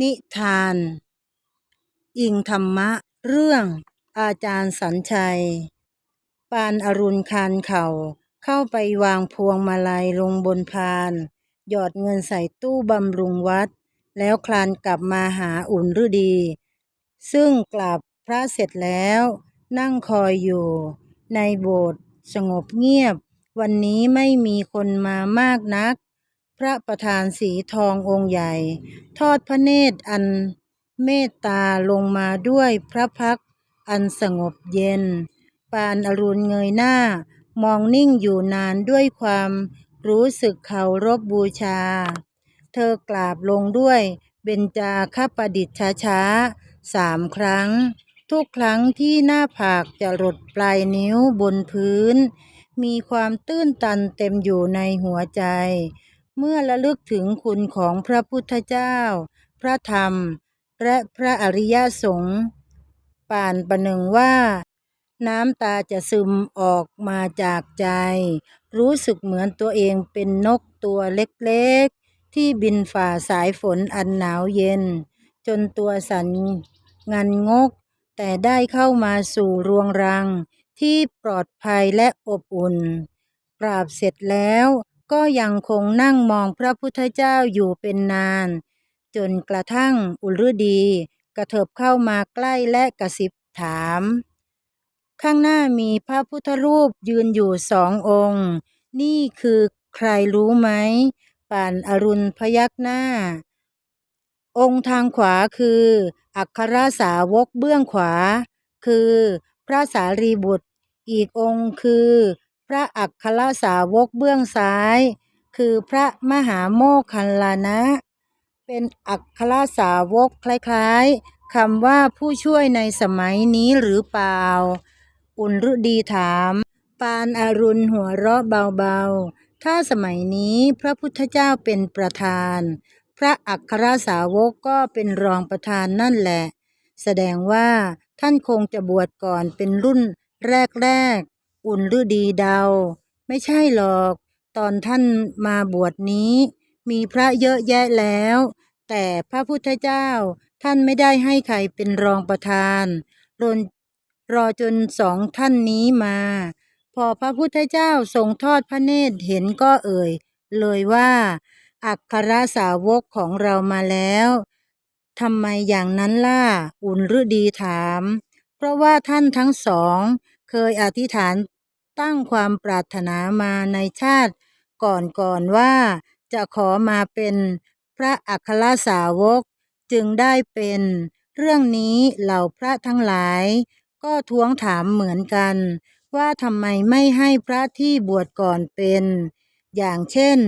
นิทาน อิงธรรมะ เรื่องอาจารย์สัญชัย ปานอรุณคานเข่า เข้าไปวางพวงมาลัยลงบนพาน หยอดเงินใส่ตู้บำรุงวัด แล้วคลานกลับมาหาอุ่นฤดี ซึ่งกราบพระเสร็จแล้ว นั่งคอยอยู่ ในโบสถ์สงบเงียบ วันนี้ไม่มีคนมามากนัก ระประธานสีทององค์ใหญ่ ทอดพระเนตรอันเมตตาลงมาด้วยพระพักอันสงบเย็น ปานอรุณเงยหน้า มองนิ่งอยู่นานด้วยความรู้สึกเคารพบูชา เธอกราบลงด้วยเบญจาคประดิษฐ์ช้าๆสามครั้ง ทุกครั้งที่หน้าผากจะหลดปลายนิ้วบนพื้น มีความตื้นตันเต็มอยู่ในหัวใจ เมื่อระลึกถึงคุณของพระพุทธเจ้า พระธรรม และพระอริยสงฆ์ป่านประหนึ่งว่า น้ำตาจะซึมออกมาจากใจ รู้สึกเหมือนตัวเองเป็นนกตัวเล็กๆ ที่บินฝ่าสายฝนอันหนาวเย็น จนตัวสั่นงันงก แต่ได้เข้ามาสู่รวงรังที่ปลอดภัยและอบอุ่น กราบเสร็จแล้ว ก็ยังคงนั่งมองพระพุทธเจ้าอยู่เป็นนาน จนกระทั่งอุลดี กระเถิบเข้ามาใกล้และกระซิบถาม ข้างหน้ามีพระพุทธรูปยืนอยู่สององค์ นี่คือใครรู้ไหมป่านอรุณพยักหน้า องค์ทางขวาคือ อัครสาวกเบื้องขวา คือพระสารีบุตร อีกองค์คือ ระอัครสาวกเบื้องซ้าย คือพระมหาโมคคัลลานะ เป็นอัครสาวกคล้ายๆคำว่าผู้ช่วยในสมัยนี้หรือเปล่า อุลฤดีถาม ปานอรุณหัวเราะเบาๆ ถ้าสมัยนี้พระพุทธเจ้าเป็นประธาน พระอัครสาวกก็เป็นรองประธานนั่นแหละ แสดงว่าท่านคงจะบวชก่อนเป็นรุ่นแรกๆ อุ่นฤดีเดา ไม่ใช่หรอก ตอนท่านมาบวชนี้ มีพระเยอะแยะแล้ว แต่พระพุทธเจ้าท่านไม่ได้ให้ใครเป็นรองประธานรนรอจนสองท่านนี้มา พอพระพุทธเจ้าทรงทอดพระเนตรเห็นก็เอ่ย เลยว่า อัครสาวกของเรามาแล้วทำไมอย่างนั้นล่ะ อุ่นฤดีถาม เพราะว่าท่านทั้งสอง เคยอธิษฐาน ตั้งความปรารถนามาในชาติก่อนๆว่าจะขอมาเป็นพระอัครสาวกจึงได้เป็น เรื่องนี้เหล่าพระทั้งหลาย ก็ท้วงถามเหมือนกัน ว่าทำไมไม่ให้พระที่บวชก่อนเป็น อย่างเช่น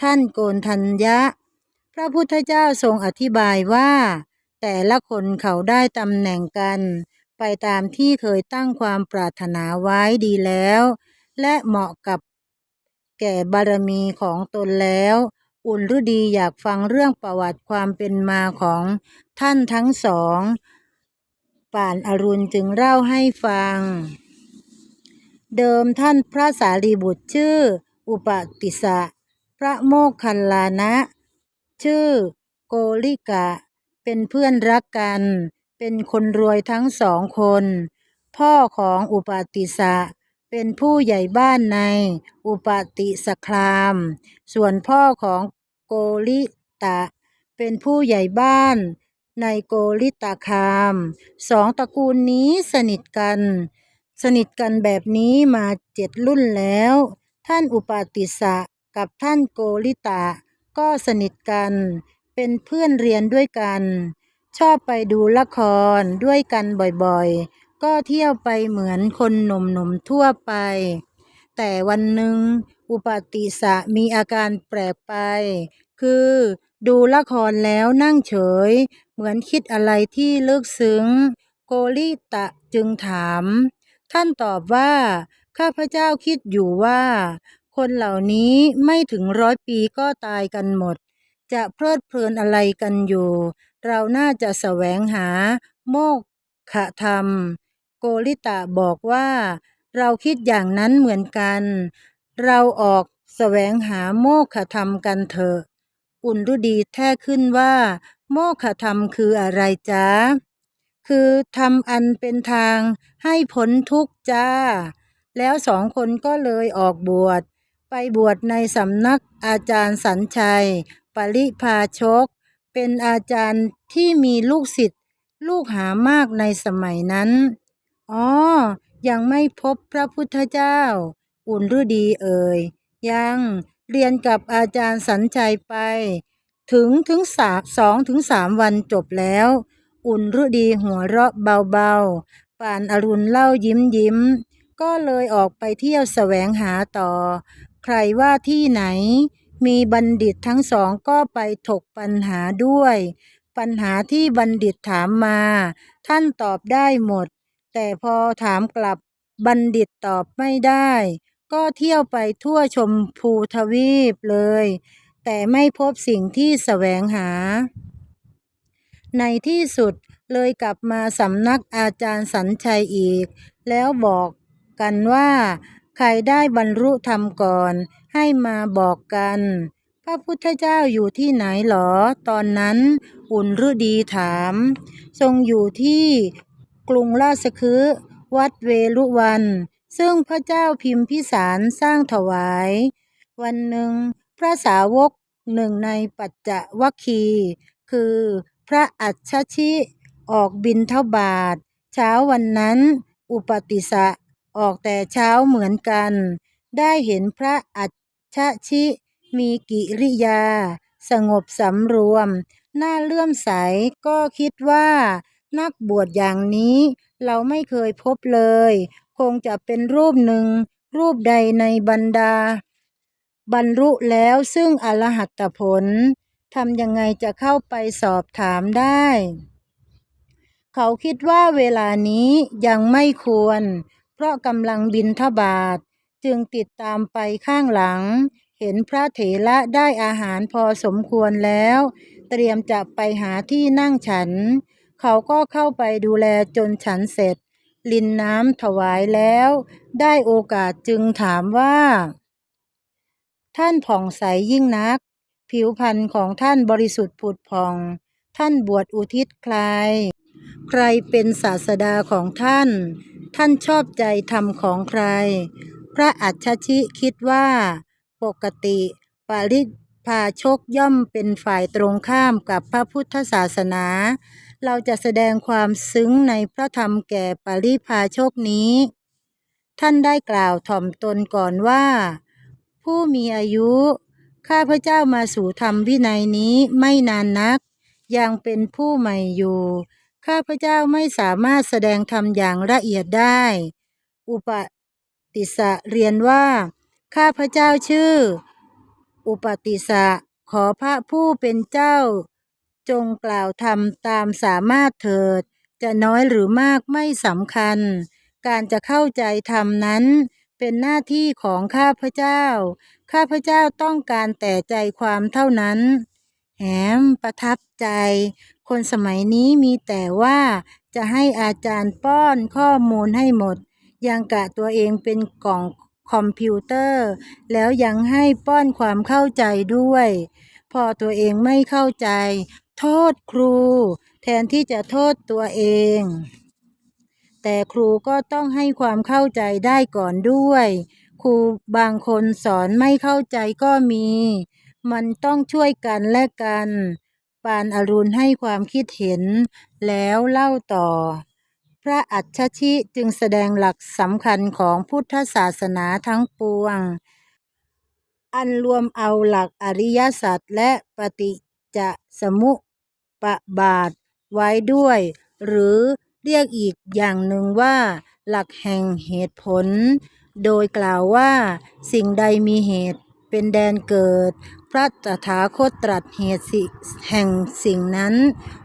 ท่านโกนทัญญะ พระพุทธเจ้าทรงอธิบายว่า แต่ละคนเขาได้ตำแหน่งกัน ไปตามที่เคยตั้งความปรารถนาไว้ดีแล้ว และเหมาะกับแก่บารมีของตนแล้ว อุ่นฤดีอยากฟังเรื่องประวัติความเป็นมาของท่านทั้งสอง ป่านอรุณจึงเล่าให้ฟัง เดิมท่านพระสารีบุตรชื่อ อุปติสสะพระโมคคัลลานะ ชื่อ โกลิกะ เป็นเพื่อนรักกัน เป็นคนรวยทั้งสองคน พ่อของอุปติสะเป็นผู้ใหญ่บ้านในอุปติสคราม ส่วนพ่อของโกลิตะ เป็นผู้ใหญ่บ้านในโกลิตาคาม สองตระกูลนี้สนิทกัน สนิทกันแบบนี้มาเจ็ดรุ่นแล้ว ท่านอุปติสสะกับท่านโกลิตะ ก็สนิทกัน เป็นเพื่อนเรียนด้วยกัน ชอบไปดูละครด้วยกันบ่อยๆ ก็เที่ยวไปเหมือนคนหนุ่มๆทั่วไป แต่วันหนึ่งอุปติสะมีอาการแปลกไป คือดูละครแล้วนั่งเฉย เหมือนคิดอะไรที่ลึกซึ้ง โกลิตะจึงถาม ท่านตอบว่า ข้าพเจ้าคิดอยู่ว่า คนเหล่านี้ไม่ถึงร้อยปีก็ตายกันหมด จะเพลิดเพลินอะไรกันอยู่ เราน่าจะแสวงหาโมกขธรรม โกลิตะบอกว่า เราคิดอย่างนั้นเหมือนกัน เราออกแสวงหาโมกขธรรมกันเถอะ อุ่นฤดีแท้ขึ้นว่า โมฆะธรรมคืออะไรจ๊ะ คือทำอันเป็นทางให้พ้นทุกข์จ้า แล้วสองคนก็เลยออกบวช ไปบวชในสำนักอาจารย์สัญชัย ปริพาชก เป็นอาจารย์ที่มีลูกศิษย์ลูกหามากในสมัยนั้น อ๋อ ยังไม่พบพระพุทธเจ้า อุ่นฤดีเอ่ย ยังเรียนกับอาจารย์สัญชัยไป ถึงถึงสาสองถึงสามวันจบแล้ว อุ่นฤดีหัวเราะเบาๆ ป่านอรุณเล่ายิ้มยิ้ม ก็เลยออกไปเที่ยวแสวงหาต่อ ใครว่าที่ไหน มีบัณฑิตทั้งสองก็ไปถกปัญหาด้วย ปัญหาที่บัณฑิตถามมา ท่านตอบได้หมด แต่พอถามกลับบัณฑิตตอบไม่ได้ ก็เที่ยวไปทั่วชมพูทวีปเลย แต่ไม่พบสิ่งที่แสวงหา ในที่สุดเลยกลับมาสำนักอาจารย์สัญชัยอีก แล้วบอกกันว่า ใครได้บรรลุธรรมก่อน ให้มาบอกกัน พระพุทธเจ้าอยู่ที่ไหนหรอ ตอนนั้นอุ่นฤดีถาม ทรงอยู่ที่กรุงราชคฤห์วัดเวลุวัน ซึ่งพระเจ้าพิมพิสารสร้างถวาย วันหนึ่ง พระสาวกหนึ่งในปัจจวัคคี คือพระอัจฉชิ ออกบินเทบาท เช้าวันนั้น อุปติสะ ออกแต่เช้าเหมือนกัน ได้เห็นพระอัจฉชิมีกิริยา สงบสำรวมหน้าเลื่อมใสก็คิดว่า นักบวชอย่างนี้เราไม่เคยพบเลย คงจะเป็นรูปหนึ่ง รูปใดในบรรดา บรรลุแล้วซึ่งอรหัตผลทำยังไงจะเข้าไปสอบถามได้ เขาคิดว่าเวลานี้ยังไม่ควร เพราะกำลังบินทบาทจึงติดตามไปข้างหลัง เห็นพระเถระได้อาหารพอสมควรแล้ว เตรียมจะไปหาที่นั่งฉัน เขาก็เข้าไปดูแลจนฉันเสร็จ ลินน้ำถวายแล้ว ได้โอกาสจึงถามว่า ท่านผ่องใสยิ่งนัก ผิวพรรณของท่านบริสุทธิ์ผุดผ่อง ท่านบวชอุทิศใคร ใครเป็นศาสดาของท่าน ท่านชอบใจธรรมของใคร พระอัจฉชิคิดว่า ปกติปาริพาชกย่อมเป็นฝ่ายตรงข้ามกับพระพุทธศาสนา เราจะแสดงความซึ้งในพระธรรมแก่ปาริพาชกนี้ ท่านได้กล่าวถ่อมตนก่อนว่า ผู้มีอายุ ข้าพเจ้ามาสู่ธรรมวินัยนี้ไม่นานนัก ยังเป็นผู้ใหม่อยู่ ข้าพเจ้าไม่สามารถแสดงธรรมอย่างละเอียดได้ อุปติสะเรียนว่า ข้าพเจ้าชื่อ อุปติสสะขอพระผู้เป็นเจ้า จงกล่าวธรรมตามสามารถเถิด จะน้อยหรือมากไม่สำคัญ การจะเข้าใจธรรมนั้น เป็นหน้าที่ของข้าพเจ้า ข้าพเจ้าต้องการแต่ใจความเท่านั้นแหมประทับใจ คนสมัยนี้มีแต่ว่าจะให้อาจารย์ป้อนข้อมูลให้หมด ยังกะตัวเองเป็นกล่องคอมพิวเตอร์ แล้วยังให้ป้อนความเข้าใจด้วย พอตัวเองไม่เข้าใจ โทษครู แทนที่จะโทษตัวเอง แต่ครูก็ต้องให้ความเข้าใจได้ก่อนด้วย ครูบางคนสอนไม่เข้าใจก็มี มันต้องช่วยกันและกัน ปานอรุณให้ความคิดเห็นแล้วเล่าต่อ พระอัจฉชิจึงแสดงหลักสำคัญของพุทธศาสนาทั้งปวง อันรวมเอาหลักอริยสัจและปฏิจจสมุปบาทไว้ด้วย หรือเรียกอีกอย่างหนึ่งว่า หลักแห่งเหตุผล โดยกล่าวว่าสิ่งใดมีเหตุ เป็นแดนเกิด พระตถาคตตรัสเหตุแห่งสิ่งนั้น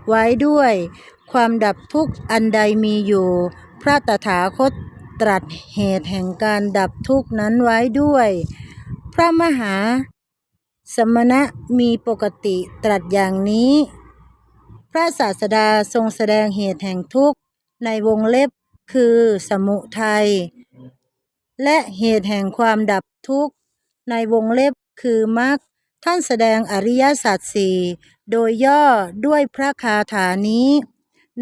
ไว้ด้วย ความดับทุกข์อันใดมีอยู่ พระตถาคตตรัสเหตุแห่งการดับทุกข์นั้นไว้ด้วย พระมหา สมณะมีปกติตรัสอย่างนี้ พระศาสดาทรงแสดงเหตุแห่งทุกข์ในวงเล็บคือสมุทัยและเหตุแห่งความดับทุกข์ ในวงเล็บคือมรรคท่านแสดงอริยสัจสี่โดยย่อด้วยพระคาถานี้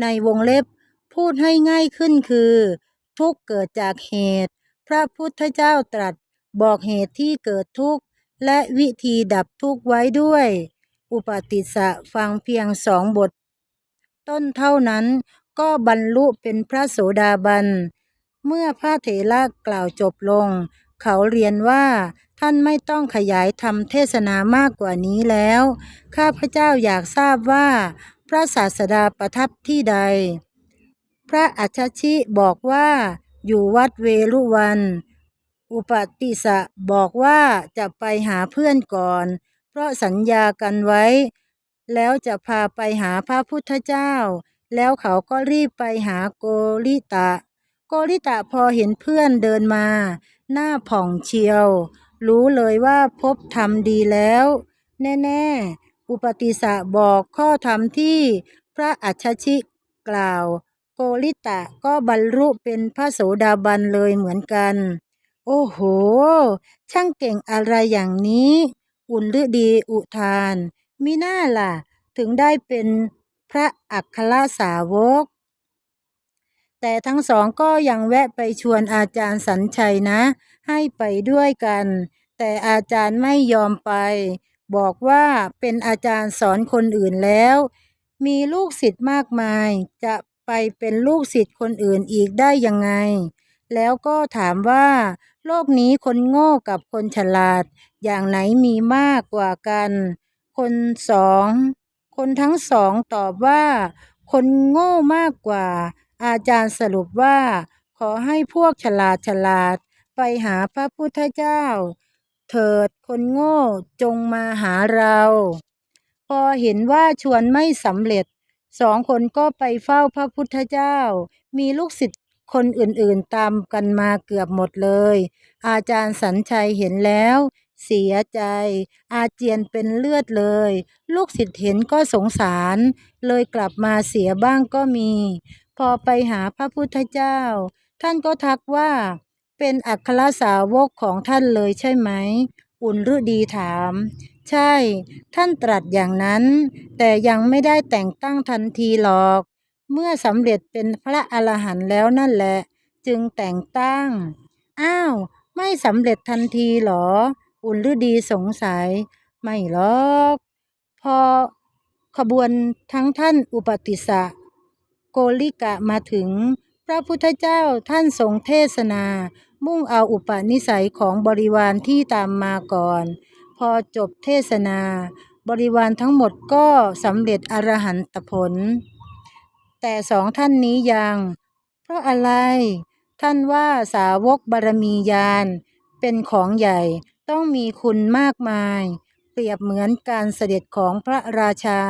ในวงเล็บพูดให้ง่ายขึ้นคือ ทุกเกิดจากเหตุ พระพุทธเจ้าตรัสบอกเหตุที่เกิดทุกข์และวิธีดับทุกข์ไว้ด้วย อุปติสสะฟังเพียงสองบท ต้นเท่านั้นก็บรรลุเป็นพระโสดาบัน เมื่อพระเถระกล่าวจบลง เขาเรียนว่า ท่านไม่ต้องขยายธรรมเทศนามากกว่านี้แล้ว ข้าพเจ้าอยากทราบว่า พระศาสดาประทับที่ใด พระอัจฉชิบอกว่าอยู่วัดเวรุวัน อุปติสสะบอกว่าจะไปหาเพื่อนก่อน เพราะสัญญากันไว้ แล้วจะพาไปหาพระพุทธเจ้า แล้วเขาก็รีบไปหาโกริตะ โกริตะพอเห็นเพื่อนเดินมา หน้าผ่องเชียว รู้เลยว่าพบธรรมดีแล้ว แน่ๆ อุปติสสะบอกข้อธรรมที่พระอัจฉชิกล่าว โกริตะก็บรรลุเป็นพระโสดาบันเลยเหมือนกัน โอ้โห ช่างเก่งอะไรอย่างนี้ อุ่นฤดีอุทานมิน่าล่ะ ถึงได้เป็นพระอัครสาวก แต่ทั้งสองก็ยังแวะไปชวนอาจารย์สัญชัยนะ ให้ไปด้วยกัน แต่อาจารย์ไม่ยอมไป บอกว่าเป็นอาจารย์สอนคนอื่นแล้ว มีลูกศิษย์มากมาย จะไปเป็นลูกศิษย์คนอื่นอีกได้ยังไง แล้วก็ถามว่า โลกนี้คนโง่กับคนฉลาด อย่างไหนมีมากกว่ากัน คนสอง คนทั้งสองตอบว่า คนโง่มากกว่า อาจารย์สรุปว่า ขอให้พวกฉลาดฉลาดไปหาพระพุทธเจ้า เถิดคนโง่จงมาหาเรา พอเห็นว่าชวนไม่สำเร็จ สองคนก็ไปเฝ้าพระพุทธเจ้า มีลูกศิษย์คนอื่นๆตามกันมาเกือบหมดเลย อาจารย์สัญชัยเห็นแล้ว เสียใจ อาเจียนเป็นเลือดเลย ลูกศิษย์เห็นก็สงสาร เลยกลับมาเสียบ้างก็มี พอไปหาพระพุทธเจ้า ท่านก็ทักว่า เป็นอัครสาวกของท่านเลยใช่ไหม อุ่นฤดีถาม ใช่ ท่านตรัสอย่างนั้น แต่ยังไม่ได้แต่งตั้งทันทีหรอก เมื่อสำเร็จเป็นพระอรหันต์แล้วนั่นแหละ จึงแต่งตั้ง อ้าว ไม่สำเร็จทันทีหรอ อุ่นฤดีสงสัย ไม่หรอก พอขบวนทั้งท่านอุปติสสะ โกลิกะมาถึง พระพุทธเจ้าท่านทรงเทศนา มุ่งเอาอุปนิสัยของบริวารที่ตามมาก่อน พอจบเทศนา บริวารทั้งหมดก็สำเร็จอรหันตผล แต่สองท่านนี้ยัง เพราะอะไร ท่านว่าสาวกบารมียานเป็นของใหญ่ต้องมีคุณมากมาย เปรียบเหมือนการเสด็จของพระราชา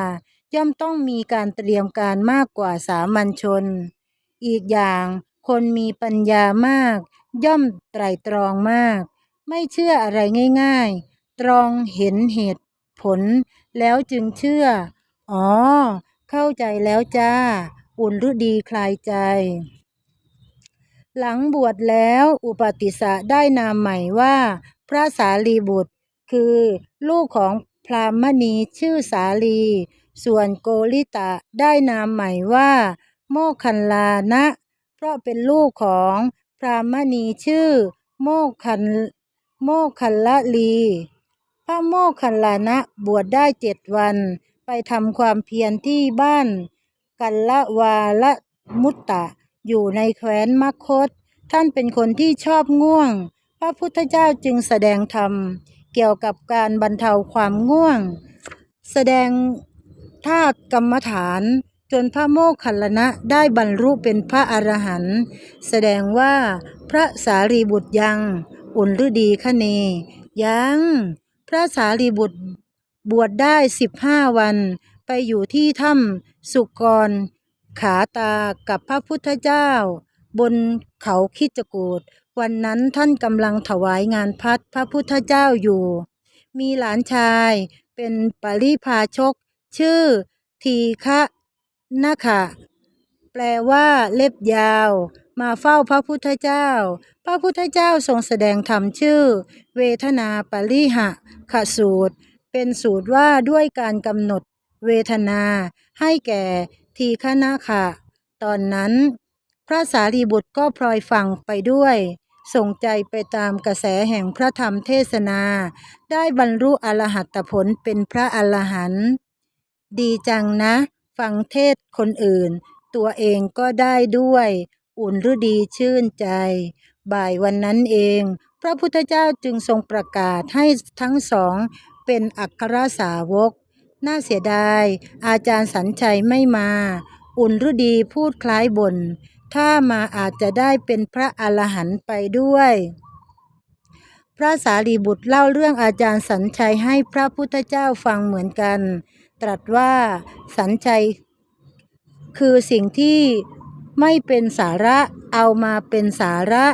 ย่อมต้องมีการเตรียมการมากกว่าสามัญชน อีกอย่างคนมีปัญญามาก ย่อมไตรตรองมาก ไม่เชื่ออะไรง่ายๆ ตรองเห็นเหตุผล แล้วจึงเชื่อ อ๋อ เข้าใจแล้วจ้า อุ่นฤดีคลายใจ หลังบวชแล้วอุปติสสะได้นามใหม่ว่า พระสารีบุตร คือ ลูกของพราหมณีชื่อสาลี ส่วนโกริตะได้นามใหม่ว่า โมคคัลลานะ เพราะเป็นลูกของพรามณีชื่อ โมคคันโมคคัลลลี พระโมคคัลลานะบวชได้เจ็ดวัน ไปทำความเพียรที่บ้าน กัลละวาละมุตตะ อยู่ในแคว้นมคต ท่านเป็นคนที่ชอบง่วง พระพุทธเจ้าจึงแสดงธรรม เกี่ยวกับการบรรเทาความง่วง แสดง ธาตุกรรมฐานจนพระโมคคัลลานะได้บรรลุเป็นพระอรหันต์แสดงว่าพระสารีบุตรยังอุ่นฤดีคะเน ยัง พระสารีบุตรบวชได้สิบห้าวัน ไปอยู่ที่ถ้ำสุกร ขาตากับพระพุทธเจ้า บนเขาคิจกูฏวันนั้นท่านกำลังถวายงานพัดพระพุทธเจ้าอยู่ มีหลานชายเป็นปริพาชก ชื่อทีฆะนะคะแปลว่าเล็บยาว มาเฝ้าพระพุทธเจ้า พระพุทธเจ้าทรงแสดงธรรมชื่อ เวทนาปริหะขสูตร เป็นสูตรว่าด้วยการกำหนดเวทนาให้แก่ทีฆนาคะ ตอนนั้น พระสารีบุตรก็พลอยฟังไปด้วยส่งใจไปตามกระแสแห่งพระธรรมเทศนา ได้บรรลุอรหัตผลเป็นพระอรหันต์ ดีจังนะ ฟังเทศคนอื่น ตัวเองก็ได้ด้วย อุ่นฤดีชื่นใจ บ่ายวันนั้นเอง พระพุทธเจ้าจึงทรงประกาศให้ทั้งสองเป็นอัครสาวก น่าเสียดาย อาจารย์สัญชัยไม่มา อุ่นฤดีพูดคล้ายบน่นถ้ามาอาจจะได้เป็นพระอรหันต์ไปด้วย พระสารีบุตรเล่าเรื่องอาจารย์สัญชัยให้พระพุทธเจ้าฟังเหมือนกัน ตรัสว่าสัญชัยคือสิ่งที่ไม่เป็นสาระเอามาเป็นสาระ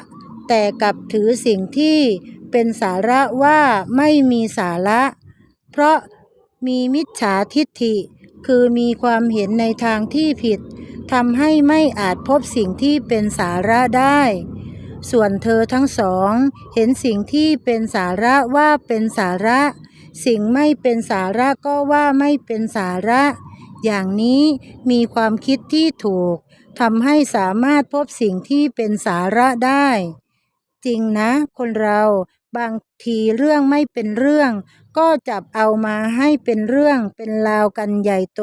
แต่กลับถือสิ่งที่เป็นสาระว่าไม่มีสาระ เพราะมีมิจฉาทิฏฐิ คือมีความเห็นในทางที่ผิดทำให้ไม่อาจพบสิ่งที่เป็นสาระได้ ส่วนเธอทั้งสอง เห็นสิ่งที่เป็นสาระว่าเป็นสาระ สิ่งไม่เป็นสาระก็ว่าไม่เป็นสาระ อย่างนี้มีความคิดที่ถูกทำให้สามารถพบสิ่งที่เป็นสาระได้ จริงนะ คนเราบางทีเรื่องไม่เป็นเรื่อง ก็จับเอามาให้เป็นเรื่องเป็นราวกันใหญ่โต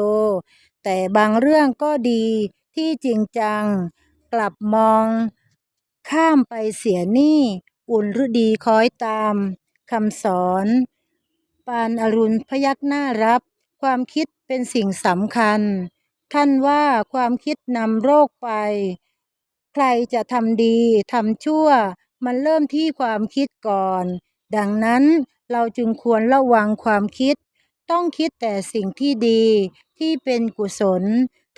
แต่บางเรื่องก็ดีที่จริงจัง กลับมอง ข้ามไปเสียนี่ อุ่นฤดีคอยตามคำสอน ปานอรุณพยักหน้ารับ ความคิดเป็นสิ่งสำคัญ ท่านว่าความคิดนำโรคไป ใครจะทำดีทำชั่ว มันเริ่มที่ความคิดก่อน ดังนั้นเราจึงควรระวังความคิด ต้องคิดแต่สิ่งที่ดีที่เป็นกุศล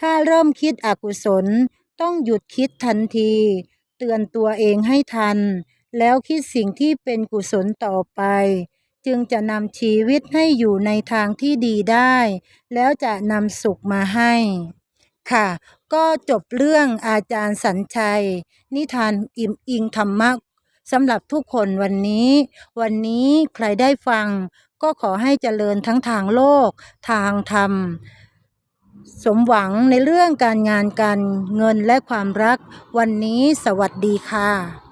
ถ้าเริ่มคิดอกุศล ต้องหยุดคิดทันที เตือนตัวเองให้ทัน แล้วคิดสิ่งที่เป็นกุศลต่อไป จึงจะนำชีวิตให้อยู่ในทางที่ดีได้ แล้วจะนำสุขมาให้ ค่ะ ก็จบเรื่องอาจารย์สัญชัย นิทานอิ่มอิงธรรมะสำหรับทุกคนวันนี้ วันนี้ใครได้ฟัง ก็ขอให้เจริญทั้งทางโลก ทางธรรม สมหวังในเรื่องการงานการเงินและความรัก วันนี้สวัสดีค่ะ